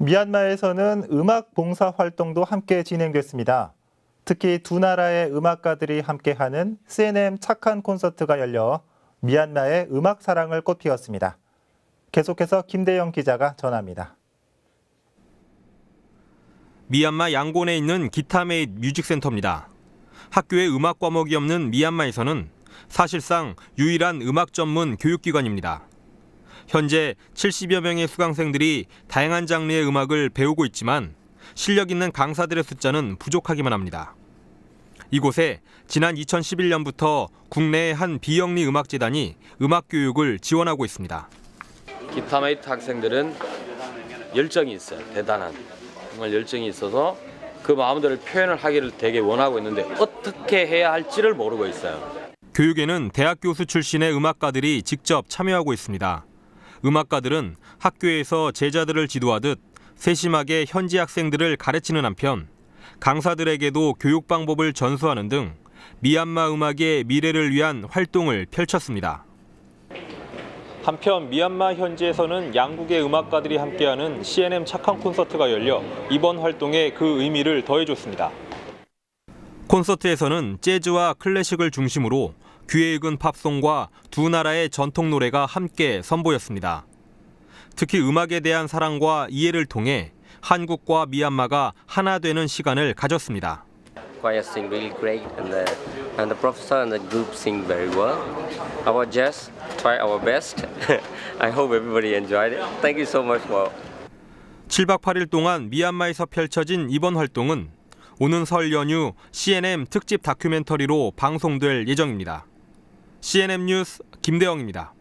미얀마에서는 음악 봉사 활동도 함께 진행됐습니다. 특히 두 나라의 음악가들이 함께하는 CNM 착한 콘서트가 열려 미얀마의 음악 사랑을 꽃피웠습니다. 계속해서 김대영 기자가 전합니다. 미얀마 양곤에 있는 기타메잇 뮤직센터입니다. 학교에 음악 과목이 없는 미얀마에서는 사실상 유일한 음악 전문 교육기관입니다. 현재 70여 명의 수강생들이 다양한 장르의 음악을 배우고 있지만 실력 있는 강사들의 숫자는 부족하기만 합니다. 이곳에 지난 2011년부터 국내의 한 비영리 음악재단이 음악 교육을 지원하고 있습니다. 기타메이트 학생들은 열정이 있어요. 대단한. 정말 열정이 있어서 그 마음대로 표현을 하기를 되게 원하고 있는데 어떻게 해야 할지를 모르고 있어요. 교육에는 대학 교수 출신의 음악가들이 직접 참여하고 있습니다. 음악가들은 학교에서 제자들을 지도하듯 세심하게 현지 학생들을 가르치는 한편 강사들에게도 교육 방법을 전수하는 등 미얀마 음악의 미래를 위한 활동을 펼쳤습니다. 한편 미얀마 현지에서는 양국의 음악가들이 함께하는 CNM 착한 콘서트가 열려 이번 활동에 그 의미를 더해줬습니다. 콘서트에서는 재즈와 클래식을 중심으로 귀에 익은 팝송과 두 나라의 전통 노래가 함께 선보였습니다. 특히 음악에 대한 사랑과 이해를 통해 한국과 미얀마가 하나 되는 시간을 가졌습니다. choir sing really great and the, and the professor and the group sing very well. Our just try our best. I hope everybody enjoyed it. Thank you so much for 7박 8일 동안 미얀마에서 펼쳐진 이번 활동은 오는 설 연휴 CNM 특집 다큐멘터리로 방송될 예정입니다. CNM 뉴스 김대영입니다.